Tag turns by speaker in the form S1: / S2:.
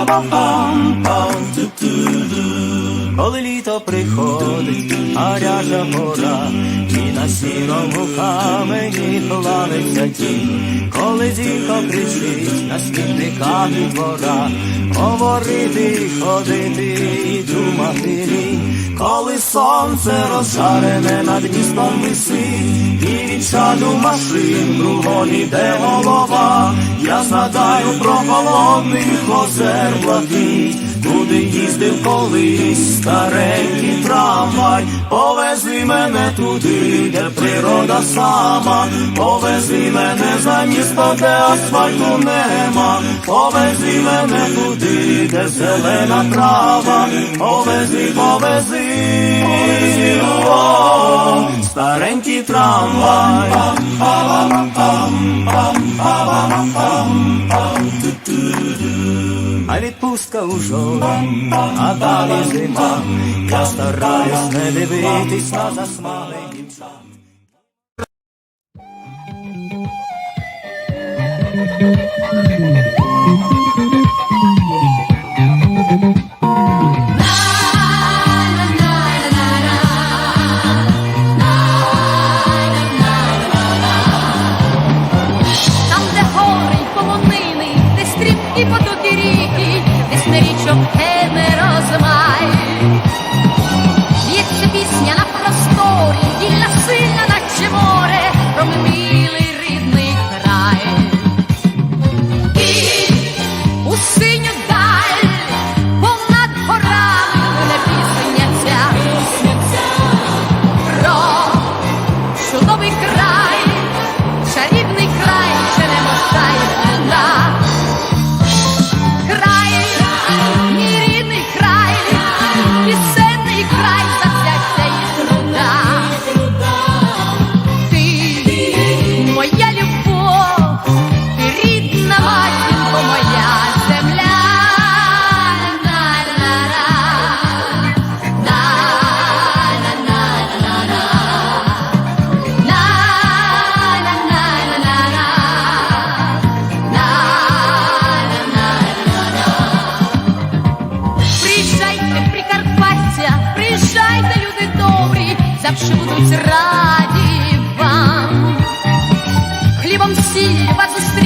S1: bum bum Коли літо приходить, гаряча пора, і на сірому камені плавиться тінь, коли зіка кричить на смітниках і двора, говорити, ходити і думати лінь, коли сонце розжарене над містом висить, і від чаду машин кругом іде голова, я згадаю про холодних озер блакить, куди їздив колись старенький трамвай, повези мене туди, де природа сама, повези мене за місто, де асфальту нема, повези мене туди, де зелена трава, повези, повези, о, старенький трамвай. А відпустка у жовтні, а далі зима. Я стараюсь не дивитись на засмаги дівчат.
S2: Там, Завжди будуть раді вам. Хлібом сіль вас за